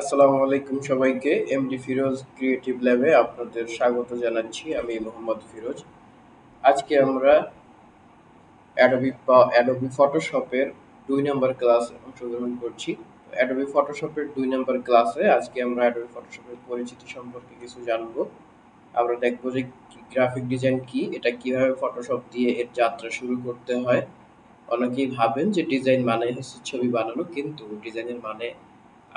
আসসালামু আলাইকুম সবাইকে। এমডি ফিরোজ ক্রিয়েটিভ ল্যাবে আপনাদের স্বাগত জানাচ্ছি। আমি মোহাম্মদ ফিরোজ। আজকে আমরা অ্যাডোবি অ্যাডোবি ফটোশপের দুই নম্বর ক্লাসে অংশগ্রহণ করছি। অ্যাডোবি ফটোশপের দুই নম্বর ক্লাসে আজকে আমরা অ্যাডোবি ফটোশপের পরিচিতি সম্পর্কে কিছু জানব। আমরা দেখব যে গ্রাফিক ডিজাইন কি, এটা কীভাবে ফটোশপ দিয়ে এর যাত্রা শুরু করতে হয়। অনেকেই ভাবেন যে ডিজাইন মানে হচ্ছে ছবি বানানো, কিন্তু ডিজাইনের মানে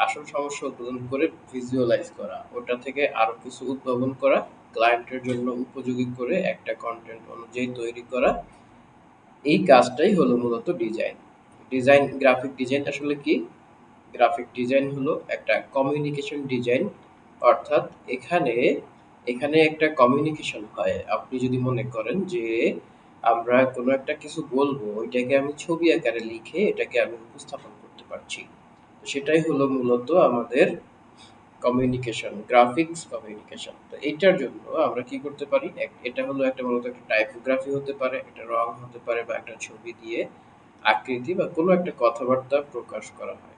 আসল সমস্যা উদ্বোধন করে ভিজুয়ালাইজ করা, ওটা থেকে আরও কিছু উদ্ভাবন করা ক্লায়েন্টের জন্য উপযোগী করে একটা কন্টেন্ট অনুযায়ী তৈরি করা, এই কাজটাই হলো মূলত ডিজাইন ডিজাইন গ্রাফিক ডিজাইন আসলে কি? গ্রাফিক ডিজাইন হলো একটা কমিউনিকেশন ডিজাইন অর্থাৎ এখানে এখানে একটা কমিউনিকেশন হয়। আপনি যদি মনে করেন যে আমরা কোনো একটা কিছু বলব, ওইটাকে আমি ছবি আকারে লিখে এটাকে আমি উপস্থাপন করতে পারছি। সেটাই হলো মূলত আমাদের কমিউনিকেশন গ্রাফিক্স কমিউনিকেশন তো এটার জন্য আমরা কি করতে পারি? এটা হলো একটা মূলত একটা টাইপোগ্রাফি হতে পারে, একটা রং হতে পারে বা একটা ছবি দিয়ে আকৃতি বা কোনো একটা কথাবার্তা প্রকাশ করা হয়।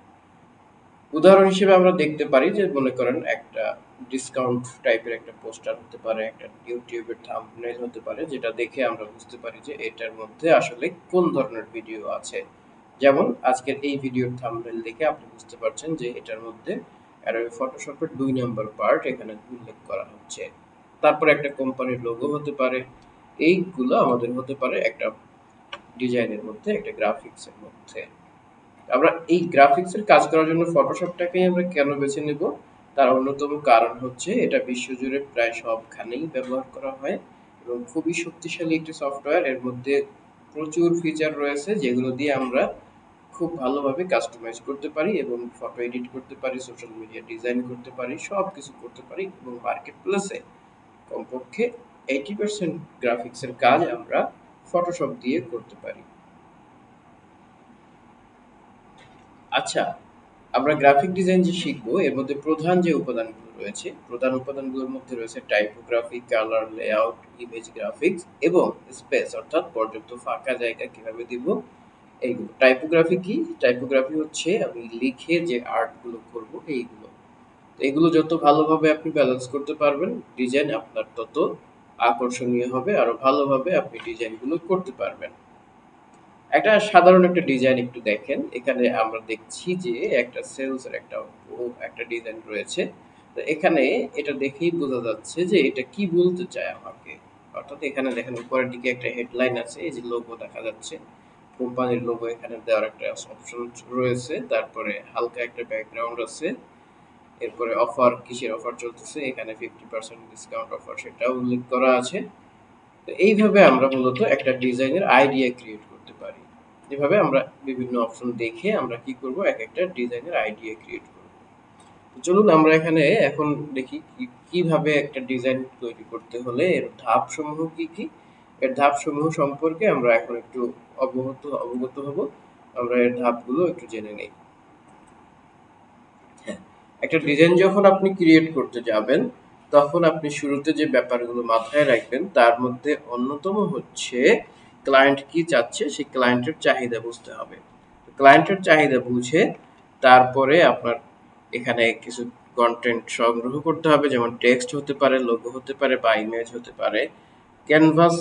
উদাহরণ হিসেবে আমরা দেখতে পারি যে মনে করেন একটা ডিসকাউন্ট টাইপের একটা পোস্টার হতে পারে, একটা ইউটিউবের থাম্বনেল হতে পারে, যেটা দেখে আমরা বুঝতে পারি যে এটার মধ্যে আসলে কোন ধরনের ভিডিও আছে। যেমন আজকের এই ভিডিওর থাম্বনেল দেখে আপনি বুঝতে পারছেন যে এটার মধ্যে অ্যাডোবি ফটোশপের দুই নম্বর পার্ট এখানে উল্লেখ করা হচ্ছে। তারপরে একটা কোম্পানির লোগো হতে পারে। এইগুলো আমাদের হতে পারে একটা ডিজাইনের মধ্যে, একটা গ্রাফিক্সের মধ্যে। আমরা এই গ্রাফিক্সের কাজ করার জন্য ফটোশপটাকেই আমরা কেন বেছে নেব? তার অন্যতম কারণ হচ্ছে এটা বিশ্বজুড়ে প্রায় সবখানেই ব্যবহার করা হয় এবং খুবই শক্তিশালী একটি সফটওয়্যার এর মধ্যে প্রচুর ফিচার রয়েছে যেগুলো দিয়ে আমরা খুব ভালোভাবে কাস্টমাইজ করতে পারি এবং ফটো এডিট করতে পারি সোশ্যাল মিডিয়া ডিজাইন করতে পারি সব কিছু করতে পারি এবং মার্কেট প্লেসে কমপক্ষে এইটি পার্সেন্ট গ্রাফিক্সের কাজ আমরা ফটোশপ দিয়ে করতে পারি। আচ্ছা আমরা গ্রাফিক ডিজাইন যে শিখব, এর মধ্যে প্রধান যে উপাদানগুলো রয়েছে, প্রধান উপাদানগুলোর মধ্যে রয়েছে typography colour layout image graphics এবং স্পেস অর্থাৎ পর্যাপ্ত ফাঁকা জায়গা কীভাবে দিব? এইগুলো টাইপোগ্রাফি কি? টাইপোগ্রাফি হচ্ছে আমি লিখে যে আর্টগুলো করব এইগুলো। এগুলো যত ভালোভাবে আপনি ব্যালেন্স করতে পারবেন ডিজাইন আপনার তত আকর্ষণীয় হবে, আরও ভালোভাবে আপনি ডিজাইনগুলো করতে পারবেন। একটা সাধারণ একটা ডিজাইন একটু দেখেন। এখানে আমরা দেখছি যে একটা সেলস এর একটা একটা ডিজাইন রয়েছে। তো এখানে এটা দেখেই বোঝা যাচ্ছে যে এটা কি বলতে চায় আমাকে। অর্থাৎ এখানে দেখেন উপরের দিকে একটা হেডলাইন আছে, এই যে লোগো দেখা যাচ্ছে। কোম্পানির লোগো এখানে দেওয়ার একটা অপশন রয়েছে। তারপরে হালকা একটা ব্যাকগ্রাউন্ড আছে। এরপরে অফার কিসের অফার চলতেছে, এখানে ফিফটি পার্সেন্ট ডিসকাউন্ট অফার সেটাও উল্লেখ করা আছে। তো এইভাবে আমরা মূলত একটা ডিজাইনের আইডিয়া ক্রিয়েট করতে পারি। এভাবে আমরা বিভিন্ন অপশন দেখে আমরা কি করব? এক একটা ডিজাইনের আইডিয়া ক্রিয়েট করব। চলুন আমরা এখানে এখন দেখি কীভাবে একটা ডিজাইন তৈরি করতে হলে এর ধাপ সমূহ কি কি? এর ধাপ সমূহ সম্পর্কে আমরা এখন একটু অবগত অবগত হব। আমরা এর ধাপগুলো একটু জেনে নেই। হ্যাঁ একটা ডিজাইন যখন আপনি ক্রিয়েট করতে যাবেন, তখন আপনি শুরুতে যে ব্যাপারগুলো মাথায় রাখবেন, তার মধ্যে অন্যতম হচ্ছে ক্লায়েন্ট কি চাচ্ছে, সেই ক্লায়েন্টের চাহিদা বুঝতে হবে। ক্লায়েন্টের চাহিদা বুঝে তারপরে আপনার এখানে কিছু কন্টেন্ট সংগ্রহ করতে হবে, যেমন টেক্সট হতে পারে লোগো হতে পারে বা ইমেজ হতে পারে। ক্যানভাস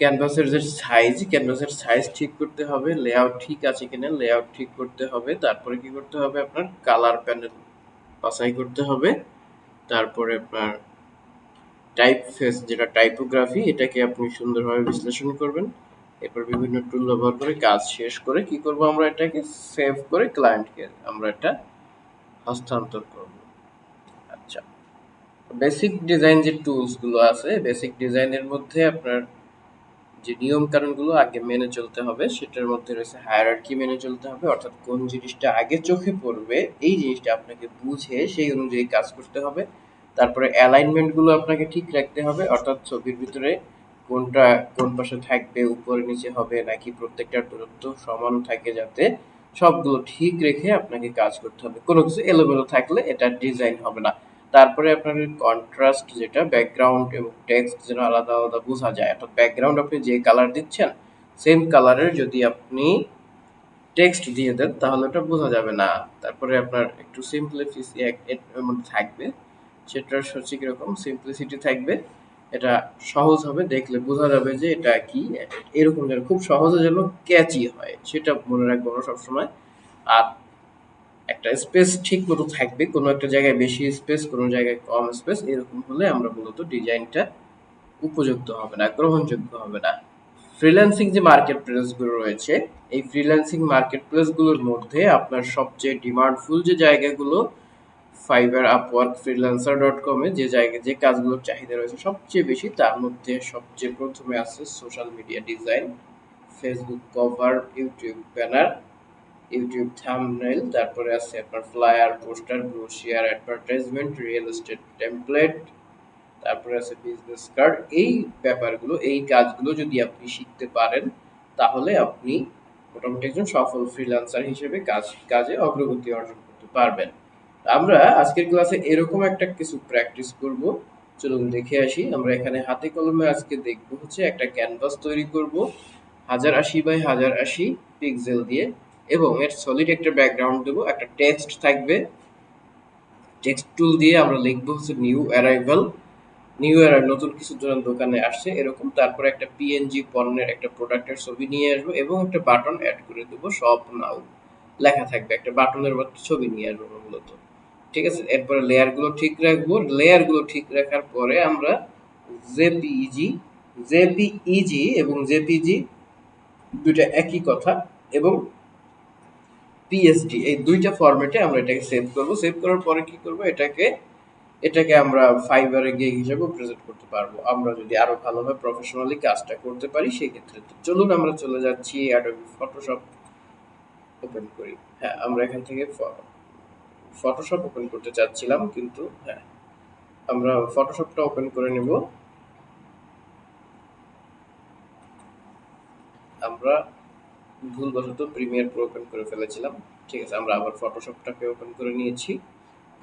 ক্যানভাসের যে সাইজ ক্যানভাসের সাইজ ঠিক করতে হবে লেআউট ঠিক আছে কিনা লেআউট ঠিক করতে হবে, তারপরে কি করতে হবে আপনার? কালার প্যানেল বাছাই করতে হবে, তারপরে আপনার টাইপ ফেস যেটা টাইপোগ্রাফি এটাকে আপনি সুন্দরভাবে বিশ্লেষণ করবেন। এরপর বিভিন্ন টুল ব্যবহার করে কাজ শেষ করে কি করব আমরা? এটাকে সেভ করে ক্লায়েন্টকে আমরা এটা হস্তান্তর করব। আচ্ছা। বেসিক ডিজাইন যে টুলসগুলো আছে বেসিক ডিজাইনের মধ্যে আপনার যে নিয়ম কানুনগুলো আগে মেনে চলতে হবে, সেটার মধ্যে রয়েছে হায়ারার্কি মেনে চলতে হবে, অর্থাৎ কোন জিনিসটা আগে চোখে পড়বে, এই জিনিসটা আপনাকে বুঝে সেই অনুযায়ী কাজ করতে হবে। তারপরে অ্যালাইনমেন্টগুলো আপনাকে ঠিক রাখতে হবে, অর্থাৎ ছবির ভিতরে কোনটা, কোন পাশে থাকবে, উপরে নিচে হবে, নাকি প্রত্যেকটার দূরত্ব সমান থাকে যাতে সবগুলো ঠিক রেখে আপনাকে কাজ করতে হবে। কোনো কিছু এলোমেলো থাকলে এটা ডিজাইন হবে না। তারপরে আপনার কন্ট্রাস্ট যেটা ব্যাকগ্রাউন্ড এবং টেক্সট যেন আলাদা আলাদা বোঝা যায়। অর্থাৎ ব্যাকগ্রাউন্ড আপনি যে কালার দিচ্ছেন সেম কালারের যদি আপনি টেক্সট দিয়ে দেন, তাহলে ওটা বোঝা যাবে না। তারপরে আপনার একটু সিম্পলিফিসি এর মধ্যে থাকবে। সেটা হচ্ছে কীরকম সিম্পলিসিটি থাকবে। এটা সহজ হবে, দেখলে বোঝা যাবে যে এটা কি। এরকম যেন, খুব সহজে যেন ক্যাচি হয়, সেটা মনে রাখব সবসময়। আর একটা স্পেস ঠিক মতো থাকবে, কোনো একটা জায়গায় বেশি স্পেস কোনো জায়গায় কম স্পেস এরকম হলে আমরা মূলত ডিজাইনটা উপযুক্ত হবে না, গ্রহণযোগ্য হবে না। ফ্রিল্যান্সিং যে মার্কেট প্লেসগুলো রয়েছে, এই ফ্রিল্যান্সিং মার্কেট প্লেসগুলোর মধ্যে আপনার সবচেয়ে ডিমান্ডফুল যে জায়গাগুলো ফাইবার আপওয়ার্ক ফ্রিল্যান্সার ডট কমে যে জায়গায় যে কাজগুলোর চাহিদা রয়েছে সবচেয়ে বেশি, তার মধ্যে সবচেয়ে প্রথমে আছে social media design Facebook cover YouTube banner YouTube thumbnail তারপরে আছে আপনার flyer, poster, brochure, advertisement, real estate template, তারপরে আছে বিজনেস কার্ড। এই ব্যাপারগুলো, এই কাজগুলো যদি আপনি শিখতে পারেন, তাহলে আপনি মোটামুটি একজন সফল ফ্রিল্যান্সার হিসেবে কাজ, কাজে অগ্রগতি অর্জন করতে পারবেন। আমরা আজকের ক্লাসে এরকম একটা কিছু প্র্যাকটিস করব। চলুন দেখে আসি। আমরা এখানে হাতে কলমে আজকে দেখব হচ্ছে একটা ক্যানভাস তৈরি করব। হাজার আশি বাই হাজার আশি পিক্সেল দিয়ে। এবং এর সলিড একটা ব্যাকগ্রাউন্ড দেবো, একটা টেক্সট থাকবে। টেক্সট টুল দিয়ে আমরা লিখব হচ্ছে নিউ অ্যারাইভাল নিউ ইয়ার নতুন কিছু জন দোকানে আসছে, এরকম। তারপরে একটা পিএনজি পণ্যের একটা প্রোডাক্টের ছবি নিয়ে আসব এবং একটা বাটন অ্যাড করে দেবো সব নাও লেখা থাকবে, একটা বাটনের ছবি নিয়ে আসব মূলত। ঠিক আছে? এরপরে লেয়ারগুলো ঠিক রাখব। লেয়ারগুলো ঠিক রাখার পরে আমরা জেপিইজি জেপিইজি এবং জেপিজি দুইটা একই কথা এবং পিএসডি এই দুইটা ফরম্যাটে আমরা এটাকে সেভ করব। সেভ করার পরে কি করব? এটাকে এটাকে আমরা ফাইবারে গিয়ে হিসেবে প্রেজেন্ট করতে পারব। আমরা যদি আরও ভালোভাবে প্রফেশনালি কাজটা করতে পারি, সেই ক্ষেত্রে চলুন আমরা চলে যাচ্ছি অ্যাডোবি ফটোশপ ওপেন করি। হ্যাঁ আমরা এখান থেকে ফটোশপ ওপেন করতে চাচ্ছিলাম, কিন্তু হ্যাঁ আমরা ফটোশপটা ওপেন করে নেব। আমরা ভুলবশত প্রিমিয়ার প্রো ওপেন করে ফেলেছিলাম। ঠিক আছে, আমরা আবার ফটোশপটাকে ওপেন করে নিয়েছি।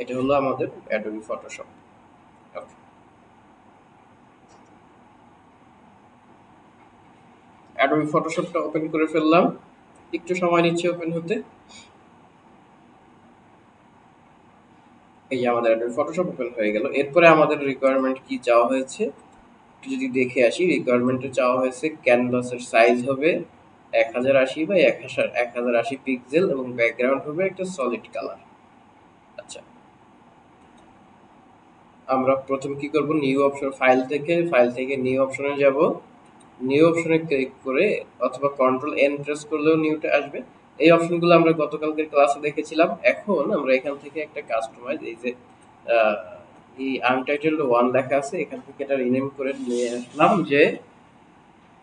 এটা হলো আমাদের অ্যাডোবি ফটোশপ ওকে অ্যাডোবি ফটোশপটা ওপেন করে ফেললাম। একটু সময় নিচ্ছে ওপেন হতে। এই আমাদের অ্যাডোবি ফটোশপ ওপেন হয়ে গেল। এরপরে আমাদের রিকোয়ারমেন্ট কি চাওয়া হয়েছে? একটু যদি দেখে আসি রিকোয়ারমেন্টে চাওয়া হয়েছে ক্যানভাসের সাইজ হবে। এক হাজার আশি বা এক হাজার এক হাজার আশি পিক্সেল এবং ব্যাকগ্রাউন্ড হবে একটা সলিড কালার আচ্ছা। আমরা প্রথম কি করব? নিউ অপশন ফাইল থেকে ফাইল থেকে নিউ অপশনে যাব। নিউ অপশনে ক্লিক করে অথবা কন্ট্রোল এন প্রেস করলেও নিউটা আসবে। এই অপশনগুলো আমরা গতকালকের ক্লাসে দেখেছিলাম। এখন আমরা এখান থেকে একটা কাস্টমাইজ এই যে এই আনটাইটেলড ওয়ান লেখা আছে, এখান থেকে এটা রিনেম করে নিয়ে আসলাম যে,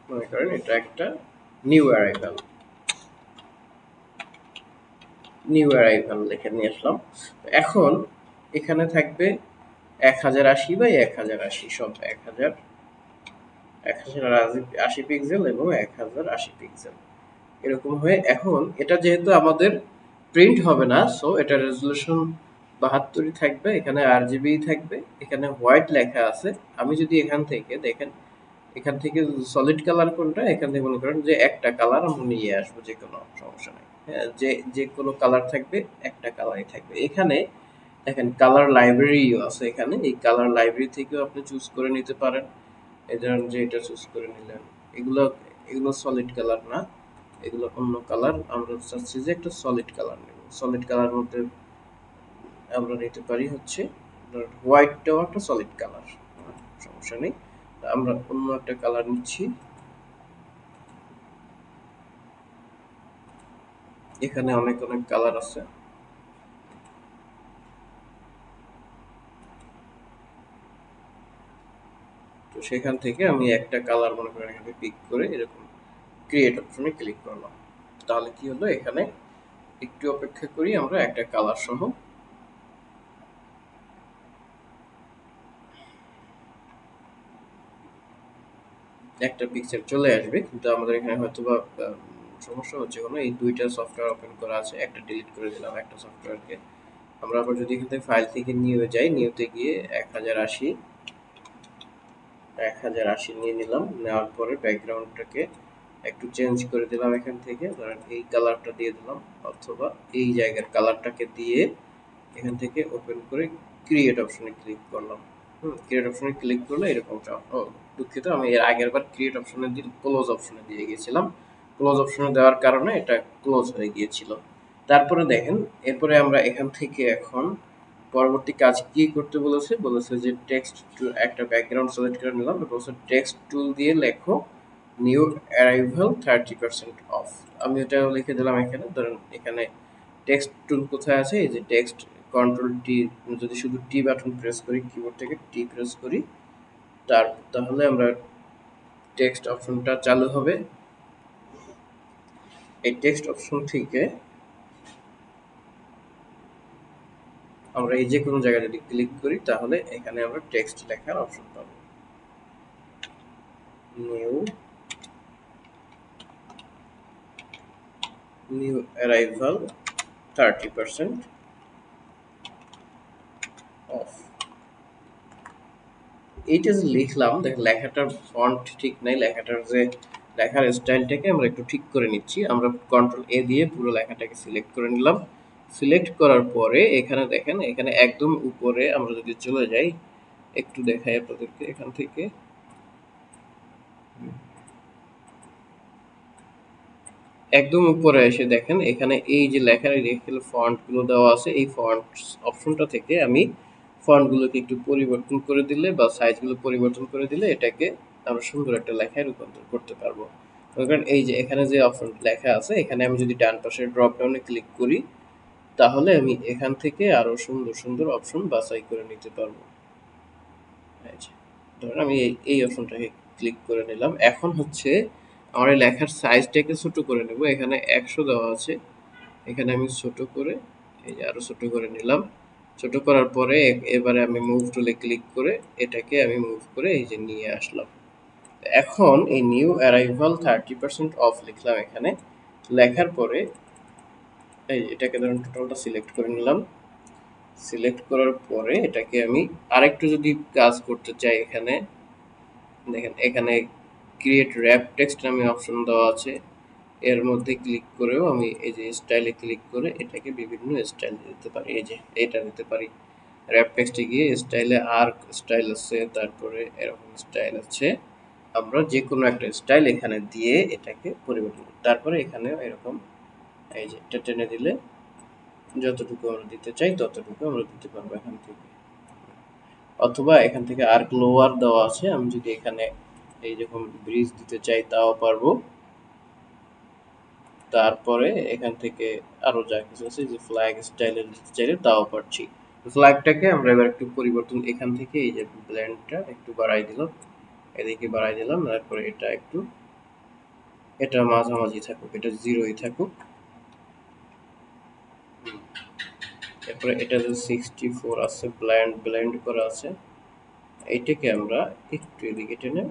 মনে করেন এটা একটা নিউ অ্যারাইভাল নিউ অ্যারাইভাল লিখে নিয়ে আসলাম। এখন এখানে থাকবে এক হাজার আশি বাই এক হাজার আশি, সব এক হাজার এক হাজার আশি পিক্সেল এবং এক হাজার আশি পিক্সেল এরকম হয়ে এখন এটা যেহেতু আমাদের প্রিন্ট হবে না সো এটা রেজলিউশন বাহাত্তরই থাকবে, এখানে আর জিবি থাকবে, এখানে হোয়াইট লেখা আছে। আমি যদি এখান থেকে দেখেন এখান থেকে সলিড কালার কোনটা? এখান থেকে মনে করেন যে একটা কালার আমরা নিয়ে আসব, যে কোনো সমস্যা নেই। হ্যাঁ যে যে কোনো কালার থাকবে, একটা কালারই থাকবে। এখানে দেখেন কালার লাইব্রেরিও আছে এখানে। এই কালার লাইব্রেরি থেকেও আপনি চুজ করে নিতে পারেন। এই ধরেন যে এটা চুজ করে নিলেন। এগুলো এগুলো সলিড কালার না। এগুলো অন্য কালার আমরা চাচ্ছি যে একটা সলিড কালার নেব। সলিড কালার মধ্যে আমরা নিতে পারি হচ্ছে হোয়াইটটাও একটা সলিড কালার সমস্যা নেই। আমরা অন্য একটা কালার নিচ্ছি। এখানে অনেক অনেক কালার আছে। তো সেখান থেকে আমি একটা কালার মনে করেন এখানে পিক করে এরকম ক্রিয়েট অপশনে ক্লিক করলাম। তাহলে কি হলো? এখানে একটু অপেক্ষা করি আমরা একটা কালার সহ। একটা পিকচার চলে আসবে, কিন্তু আমাদের এখানে হয়তো বা সমস্যা হচ্ছে কোনো, এই দুইটা সফটওয়্যার ওপেন করা আছে, একটা ডিলিট করে দিলাম একটা সফটওয়্যারকে আমরা আবার যদি এখান থেকে ফাইল থেকে নিয়ে যাই নিউতে গিয়ে এক হাজার আশি, এক হাজার আশি নিয়ে নিলাম, নেওয়ার পরে ব্যাকগ্রাউন্ডটাকে একটু চেঞ্জ করে দিলাম এখান থেকে, ধরেন এই কালারটা দিয়ে দিলাম, অথবা এই জায়গার কালারটাকে দিয়ে এখান থেকে ওপেন করে ক্রিয়েট অপশনে ক্লিক করলাম। হুম ক্রিয়েট অপশনে ক্লিক করলে এরকমটা ও, দুঃখিত, আমি এর আগের বার ক্রিয়েট অপশনে দিয়ে ক্লোজ অপশনে দিয়ে গিয়েছিলাম ক্লোজ অপশনে দেওয়ার কারণে এটা ক্লোজ হয়ে গিয়েছিল। তারপরে দেখেন, এরপরে আমরা এখান থেকে এখন পরবর্তী কাজ কি করতে বলেছে? বলেছে যে টেক্সট একটা ব্যাকগ্রাউন্ড সিলেক্ট করে নিলাম বলেছে টেক্সট টুল দিয়ে লেখো new arrival thirty percent off আমি এটা লিখে দিলাম এখানে। ধরেন এখানে টেক্সট টুল কোথায় আছে? এই যে টেক্সট কন্ট্রোল টি যদি শুধু টি বাটন প্রেস করি কিবোর্ড থেকে টি প্রেস করি, তার, তাহলে আমরা টেক্সট অপশনটা চালু হবে। এই টেক্সট অপশন থেকে আমরা এই যে কোনো জায়গায় যদি ক্লিক করি, তাহলে এখানে আমরা টেক্সট লেখার অপশন পাবো। New new arrival thirty percent off এইটা যে লিখলাম, দেখ, লেখাটার ফন্ট ঠিক নাই, লেখাটার যে, লেখার স্টাইলটাকে আমরা একটু ঠিক করে নিচ্ছি। আমরা কন্ট্রোল এ দিয়ে পুরো লেখাটাকে সিলেক্ট করে নিলাম। সিলেক্ট করার পরে এখানে দেখেন, এখানে একদম উপরে আমরা যদি চলে যাই, একটু দেখাই আপনাদেরকে এখান থেকে। একদম উপরে এসে দেখেন, এখানে এই যে লেখার ফন্টগুলো দেওয়া আছে, এই ফন্ট অপশনটা থেকে আমি ফন্টগুলোকে একটু পরিবর্তন করে দিলে বা সাইজগুলো পরিবর্তন করে দিলে এটাকে আমরা সুন্দর একটা লেখায় রূপান্তর করতে পারব। কারণ এই যে এখানে যে অপশন লেখা আছে, এখানে আমি যদি ডান পাশের ড্রপ ডাউনে ক্লিক করি, তাহলে আমি এখান থেকে আরও সুন্দর সুন্দর অপশন বাছাই করে নিতে পারব। ধরেন আমি এই অপশনটাকে ক্লিক করে নিলাম। এখন হচ্ছে আমার এই লেখার সাইজটাকে ছোট করে নেব। এখানে একশো দেওয়া আছে। এখানে আমি ছোট করে, এই যে আরও ছোট করে নিলাম। ছোট করার পরে এবারে আমি মুভ টুলে ক্লিক করে এটাকে আমি মুভ করে এই যে নিয়ে আসলাম। এখন এই new arrival thirty percent off লিখলাম এখানে। লেখার পরে এই এটাকে ধরুন টোটালটা সিলেক্ট করে নিলাম। সিলেক্ট করার পরে এটাকে আমি আরেকটু যদি কাজ করতে চাই এখানে, দেখেন এখানে ক্রিয়েট র্যাপ টেক্সট নামে অপশন দেওয়া আছে। এর মধ্যে ক্লিক করেও আমি এই যে স্টাইলে ক্লিক করে এটাকে বিভিন্ন স্টাইল দিতে পারি। এই যে এটা দিতে পারি। র্যাপ টেক্সটে গিয়ে স্টাইলে আর্ক স্টাইল আছে, তারপরে এরকম স্টাইল আছে। আমরা যে কোনো একটা স্টাইল এখানে দিয়ে এটাকে পরিবর্তন করি। তারপরে এখানেও এরকম এই যে এটা টেনে দিলে যতটুকু আমরা দিতে চাই ততটুকু আমরা দিতে পারব এখান থেকে। অথবা এখান থেকে আর্ক লোয়ার দেওয়া আছে। আমি যদি এখানে এই যখন ব্রিজ দিতে চাই তাও পারব। তারপরে এখান থেকে আরও যা কিছু আছে, যে ফ্ল্যাগ স্টাইলের চাইলে তাও পারছি ফ্ল্যাগটাকে আমরা এবার একটু পরিবর্তন, এখান থেকে এই যে ব্ল্যান্ডটা একটু বাড়াই দিলাম। এদিকে বাড়াই দিলাম, তারপরে এটা একটু, এটা মাঝামাঝি থাকুক, এটা জিরোই থাকুক। তারপরে এটা যে সিক্সটি ফোর আছে ব্ল্যান্ড ব্ল্যান্ড করা আছে, এইটাকে আমরা একটু এদিকে টেনে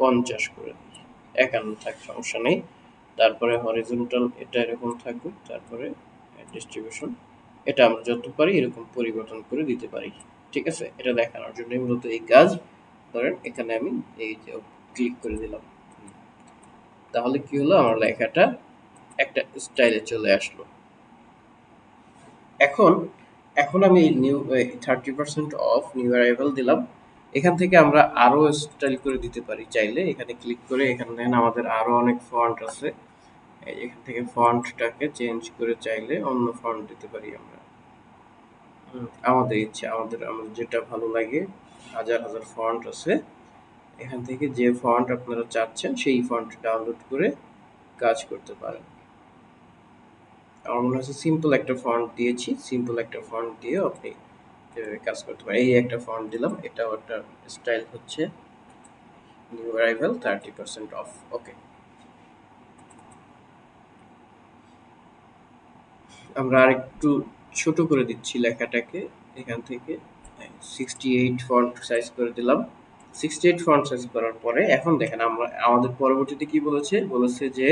পঞ্চাশ করে দিই। একান্ন থাক, সমস্যা নেই। তারপরে হরিজন্টাল এটা এরকম থাকুক, তারপরে ডিস্ট্রিবিউশন এটা আমরা যত পারি এরকম পরিবর্তন করে দিতে পারি, ঠিক আছে? এটা দেখানোর জন্য মূলত এই কাজ। ধরেন এখানে আমি এই যে ক্লিক করে দিলাম। তাহলে কি হলো? আমার লেখাটা একটা স্টাইলে চলে আসলো। এখন এখন আমি new thirty percent off new arrival দিলাম। এখান থেকে আমরা আরও স্টাইল করে দিতে পারি চাইলে। এখানে ক্লিক করে এখানে আমাদের আরও অনেক ফন্ট আছে। এখান থেকে ফন্টটাকে চেঞ্জ করে চাইলে অন্য ফন্ট দিতে পারি আমরা। আমাদের ইচ্ছে, আমাদের আমাদের যেটা ভালো লাগে, হাজার হাজার ফন্ট আছে। এখান থেকে যে ফন্ট আপনারা চাচ্ছেন, সেই ফন্ট ডাউনলোড করে কাজ করতে পারেন। আমার মনে হচ্ছে সিম্পল একটা ফন্ট দিয়েছি সিম্পল একটা ফন্ট দিয়ে আপনি কাজ করতে পারেন এই একটা ফন্ট দিলাম, এটাও একটা স্টাইল হচ্ছে new arrival thirty percent off okay আমরা আরেকটু ছোট করে দিচ্ছি লেখাটাকে, এখান থেকে সিক্সটি এইট ফন্ট সাইজ করে দিলাম। সিক্সটি এইট ফন্ট সাইজ করার পরে, এখন দেখেন আমরা, আমাদের পরবর্তীতে কি বলেছে? বলেছে যে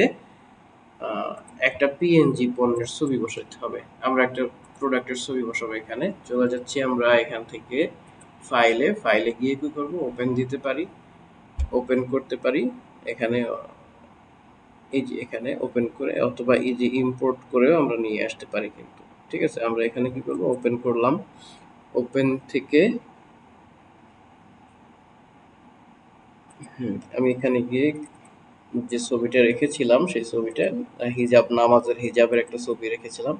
একটা পিএনজি পণ্যের ছবি বসাতে হবে। আমরা একটা প্রোডাক্টের ছবি বসাবো এখানে। চলে যাচ্ছি আমরা এখান থেকে ফাইলে ফাইলে গিয়ে কি করব? ওপেন দিতে পারি ওপেন করতে পারি। এখানে, এই যে এখানে ওপেন করে অথবা এই যে ইম্পোর্ট করেও আমরা নিয়ে আসতে পারি কিন্তু। ঠিক আছে? আমরা এখানে কি করব? ওপেন করলাম। ওপেন থেকে হুম, আমি এখানে গিয়ে যে ছবিটা রেখেছিলাম, সেই ছবিটা হিজাব, নামাজের হিজাবের একটা ছবি রেখেছিলাম।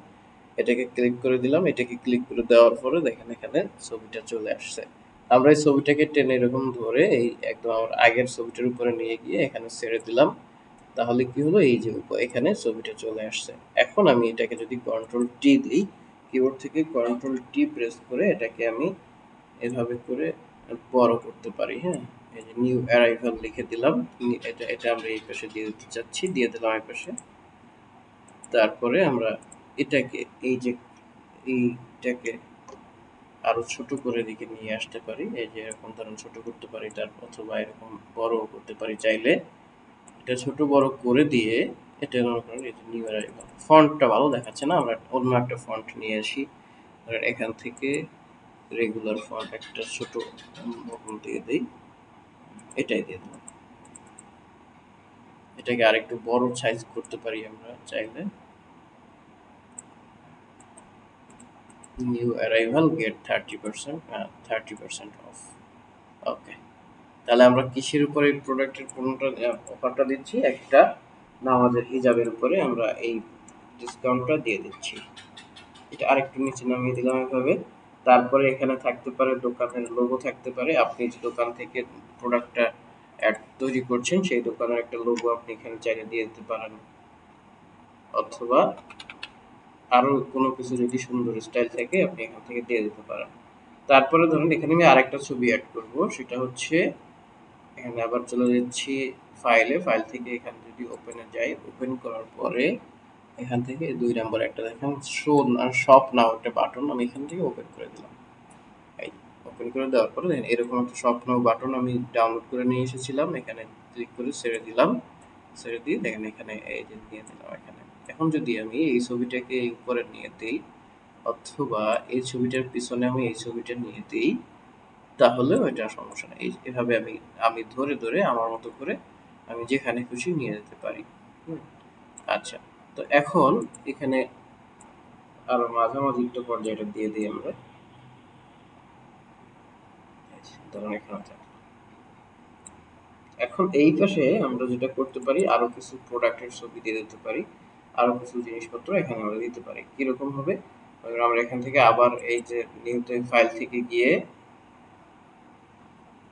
এটাকে ক্লিক করে দিলাম, এটাকে ক্লিক করে দেওয়ার পরে দেখেন এখানে ছবিটা চলে আসছে। আমরা এই ছবিটাকে টেনে এরকম ধরে এই একদম আমার আগের ছবিটার উপরে নিয়ে গিয়ে এখানে ছেড়ে দিলাম। তাহলে কি হলো? এই যে এখানে ছবিটা চলে আসছে। এখন আমি এটাকে যদি কন্ট্রোল টি দিই কিবোর্ড থেকে কন্ট্রোল টি প্রেস করে এটাকে আমি এভাবে করে বড় করতে পারি হ্যাঁ? এই যে নিউ অ্যারাইভাল লিখে দিলাম। এটা এটা আমরা এই পাশে দিয়ে দিতে চাচ্ছি, দিয়ে দিলাম এই পাশে। তারপরে আমরা এটাকে, এই যে, এইটাকে আরও ছোট করে দিকে নিয়ে আসতে পারি। এই যে এরকম ধরুন ছোট করতে পারি, তার অথবা এরকম বড় করতে পারি চাইলে। এটা ছোট বড় করে দিয়ে এটা মনে করেন যে নিউ অ্যারাইভাল ফন্টটা ভালো দেখাচ্ছে না? আমরা অন্য একটা ফন্ট নিয়ে আসি। এখান থেকে রেগুলার ফন্ট একটা ছোট রকম দিয়ে দিই। এটাই দিয়ে দিলাম। এটাকে আরেকটু বড় সাইজ করতে পারি আমরা চাইলে। Arrival get thirty percent thirty percent off okay তাহলে আমরা কিসের উপরে এই প্রোডাক্টের কোনটা অফারটা দিচ্ছি। একটা নামাজের হিজাবের উপরে আমরা এই ডিসকাউন্টটা দিয়ে দিচ্ছি। এটা আরেকটু নিচে নামিয়ে দিলাম এভাবে। তারপরে এখানে থাকতে পারে দোকানের লোগো থাকতে পারে। আপনি যে দোকান থেকে প্রোডাক্টটা অ্যাড তৈরি করছেন, সেই দোকানের একটা লোগো আপনি এখানে চাইলে দিয়ে দিতে পারেন। অথবা আরও কোনো কিছু যদি সুন্দর স্টাইল থাকে, আপনি এখান থেকে দিয়ে দিতে পারেন। তারপরে ধরুন, এখানে আমি আরেকটা ছবি অ্যাড করব। সেটা হচ্ছে, এখানে আবার চলে যাচ্ছি ফাইলে ফাইল থেকে এখানে যদি ওপেনে যাই ওপেন করার পরে এখান থেকে দুই নাম্বার একটা দেখেন শো শপ নাও একটা বাটন আমি এখান থেকে ওপেন করে দিলাম। এই ওপেন করে দেওয়ার পরে দেখেন, এরকম একটা শপ নাও বাটন আমি ডাউনলোড করে নিয়ে এসেছিলাম। এখানে ক্লিক করে ছেড়ে দিলাম। ছেড়ে দিয়ে দেখেন, এখানে এই যে দিয়ে দিলাম, এখানে। এখন যদি আমি এই ছবিটাকে উপরে নিয়ে দিই, অথবা এই ছবিটার পিছনে আমি এই ছবিটা নিয়ে দিই, তাহলে ওইটা সমস্যা নেই। এভাবে আমি আমি ধরে ধরে আমার মতো করে আমি যেখানে খুশি নিয়ে যেতে পারি। আচ্ছা। তো এখন এখানে আরও মাঝামাঝি একটা পর্যায়টা দিয়ে দিই আমরা। এখন এই পাশে আমরা যেটা করতে পারি, আরও কিছু প্রোডাক্টের ছবি দিয়ে দিতে পারি। আরও কিছু জিনিসপত্র এখানে আমরা দিতে পারি। কীরকম হবে? আমরা এখান থেকে আবার এই যে নিউতে ফাইল থেকে গিয়ে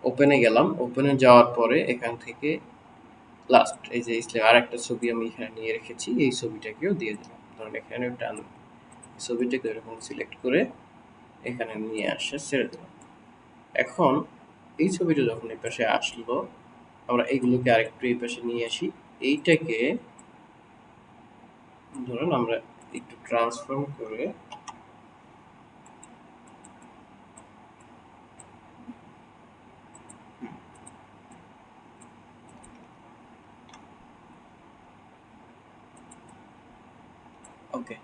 ওপেনে গেলাম। ওপেনে যাওয়ার পরে এখান থেকে লাস্ট এই যে ইসলাম আর একটা ছবি আমি এখানে নিয়ে রেখেছি। এই ছবিটাকেও দিয়ে দিলাম। ধরুন এখানে টান ছবিটাকে এরকম সিলেক্ট করে এখানে নিয়ে আসে, ছেড়ে দিলাম। এখন এই ছবিটা যখন এই পাশে আসলো, আমরা এইগুলোকে আরেকটু এই পাশে নিয়ে আসি। এইটাকে ধরুন আমরা একটু ট্রান্সফর্ম করে ওকে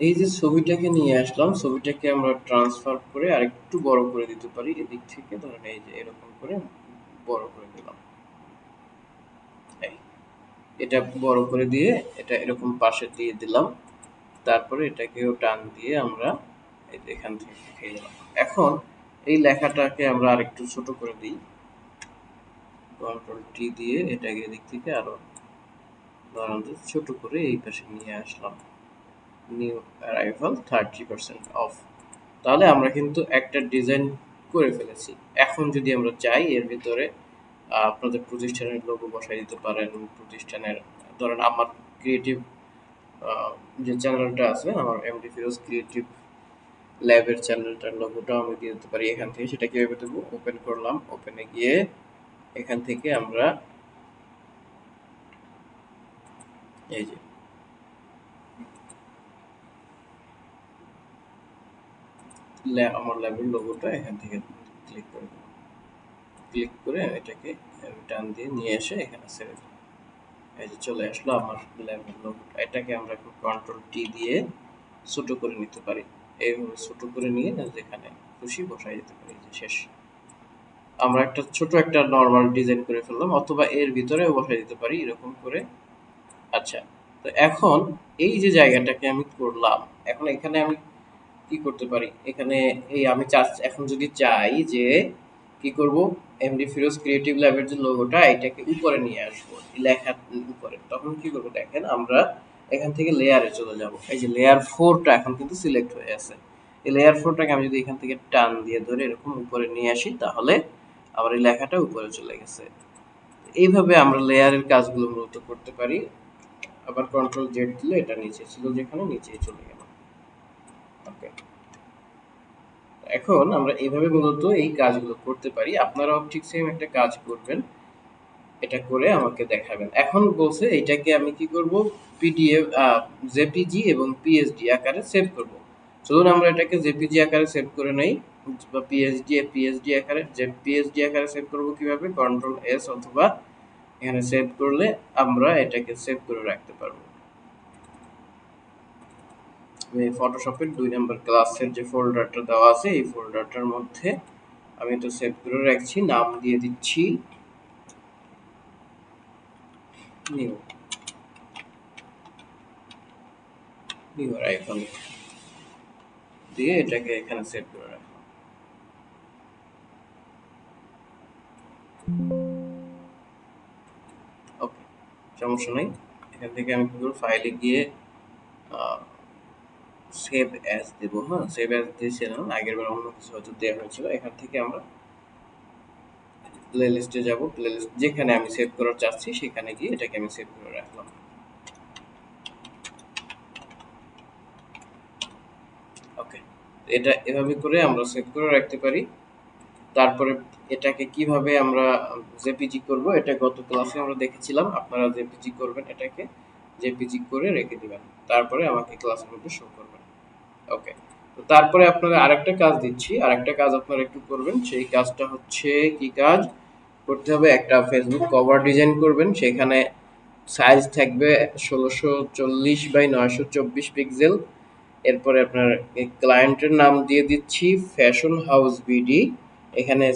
এই যে ছবিটাকে নিয়ে আসলাম, ছবিটাকে আমরা ট্রান্সফার করে আরেকটু বড় করে দিতে পারি। এদিক থেকে ধরেন এই যে এরকম করে বড় করে দিলাম। এটা বড় করে দিয়ে এটা এরকম পাশে দিয়ে দিলাম। তারপরে এটাকেও টান দিয়ে আমরা এখান থেকে খেয়ে দিলাম এখন এই লেখাটাকে আমরা আরেকটু ছোট করে দিই। কন্ট্রোল টি দিয়ে এটাকে এদিক থেকে আরও ধরেন ছোট করে এই পাশে নিয়ে আসলাম। New arrival thirty percent off তাহলে আমরা কিন্তু একটা ডিজাইন করে ফেলেছি। এখন যদি আমরা চাই এর ভিতরে আপনাদের প্রতিষ্ঠানের লোগো বসাই দিতে পারেন, প্রতিষ্ঠানের, ধরেন আমার ক্রিয়েটিভ যে চ্যানেলটা আছে, আমার এমডি ফিরোজ ক্রিয়েটিভ ল্যাবের চ্যানেলটার লোগোটাও আমি দিয়ে দিতে পারি এখান থেকে, সেটা কীভাবে দেবো? ওপেন করলাম ওপেনে গিয়ে এখান থেকে আমরা এই যে আমার ল্যাবের লোগোটা এখান থেকে ক্লিক করে দেবো। ক্লিক করে এটাকে টান দিয়ে নিয়ে এসে এখানে ছেড়ে দেবো এই যে চলে আসলো আমার ল্যাবের লোগোটা এটাকে আমরা এখন কন্ট্রোল টি দিয়ে ছোট করে নিতে পারি। এইভাবে ছোট করে নিয়ে যেখানে খুশি বসাই যেতে পারি যে শেষ। আমরা একটা ছোট একটা নর্মাল ডিজাইন করে ফেললাম, অথবা এর ভিতরেও বসাই দিতে পারি এরকম করে। আচ্ছা তো এখন এই যে জায়গাটাকে আমি করলাম, এখন এখানে আমি কি করতে পারি? এখানে এই আমি চা- এখন যদি চাই যে কি করব? এমডি ফিরোজ ক্রিয়েটিভ ল্যাবের যে লোগোটা এটাকে উপরে নিয়ে আসব। লেখার উপরে। তখন কি করব দেখেন, আমরা এখান থেকে লেয়ারে চলে যাব। এই যে লেয়ার ফোরটা এখন কিন্তু সিলেক্ট হয়ে আছে। এই লেয়ার ফোরটাকে আমি যদি এখান থেকে টান দিয়ে ধরে এরকম উপরে নিয়ে আসি, তাহলে আবার এই লেখাটা উপরে চলে গেছে। এইভাবে আমরা লেয়ারের কাজগুলো মূলত করতে পারি। আবার কন্ট্রোল জেড দিলে এটা নিচে ছিল যেখানে নিচেই চলে গেল। ওকে এখন আমরা এইভাবে মূলত এই কাজগুলো করতে পারি। আপনারাও ঠিক সেম একটা কাজ করবেন। এটা করে আমাকে দেখাবেন। এখন বলছে, এটাকে আমি কি করব? পিডিএফ জেপিজি এবং পিএসডি আকারে সেভ করব। চলুন আমরা এটাকে জেপিজি আকারে সেভ করে নেই, বা পিএসডি পিএসডি আকারে, যে পিএসডি আকারে সেভ করব কীভাবে? কন্ট্রোল এস অথবা এখানে সেভ করলে আমরা এটাকে সেভ করে রাখতে পারব। আমি ফটোশপের দুই নম্বর ক্লাসের যে ফোল্ডারটা দেওয়া আছে, এই ফোল্ডারটার মধ্যে আমি এটা সেভ করে রাখছি, নাম দিয়ে দিচ্ছি নিউ নিউ দিয়ে এটাকে এখানে সেভ করে রাখলাম। ওকে সমস্যা নেই। এখান থেকে আমি ফাইলে গিয়ে সেভ অ্যাজ দেব হ্যাঁ? সেভ অ্যাজ দিয়েছিলাম। আগের বার অন্য কিছু হয়তো দেওয়া হয়েছিল। এখান থেকে আমরা প্লে লিস্টে যাব। প্লে লিস্ট যেখানে আমি সেভ করার চাচ্ছি, সেখানে গিয়ে এটাকে আমি সেভ করে রাখলাম। ওকে এটা এভাবে করে আমরা সেভ করে রাখতে পারি। তারপরে এটাকে কীভাবে আমরা জেপিজি করব, এটা গত ক্লাসে আমরা দেখেছিলাম। আপনারা জেপিজি করবেন এটাকে। জেপিজি করে রেখে দিবেন। তারপরে আমাকে ক্লাসের মধ্যে শো করবেন। ওকে তো তারপরে আপনারা আরেকটা কাজ দিচ্ছি। আরেকটা কাজ আপনারা একটু করবেন। সেই কাজটা হচ্ছে কি কাজ? করতে হবে একটা ফেসবুক কভার ডিজাইন করবেন। সেখানে সাইজ থাকবে ষোলোশো চল্লিশ বাই নয়শো চব্বিশ পিক্সেল এরপরে আপনার ক্লায়েন্টের নাম দিয়ে দিচ্ছি ফ্যাশন হাউস বিডি এখানে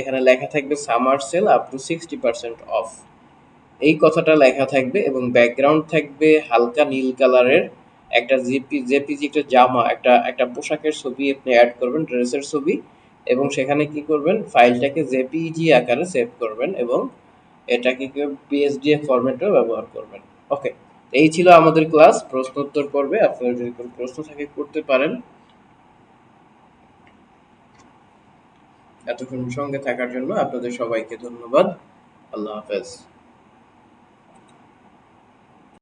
এখানে লেখা থাকবে summer sale up to sixty percent off এই কথাটা লেখা থাকবে এবং ব্যাকগ্রাউন্ড থাকবে হালকা নীল কালারের। একটা জিপি জেপিজি একটা জামা, একটা একটা পোশাকের ছবি আপনি অ্যাড করবেন, ড্রেসের ছবি। এবং সেখানে কি করবেন? ফাইলটাকে জেপিজি আকারে সেভ করবেন এবং এটাকে কি পিএসডিএফ ফরম্যাটেও ব্যবহার করবেন। ওকে এই ছিল আমাদের ক্লাস প্রশ্ন উত্তর পর্বে। আপনারা যদি কোনো প্রশ্ন থাকে করতে পারেন। এতক্ষণ সঙ্গে থাকার জন্য আপনাদের সবাইকে ধন্যবাদ। আল্লাহ হাফেজ।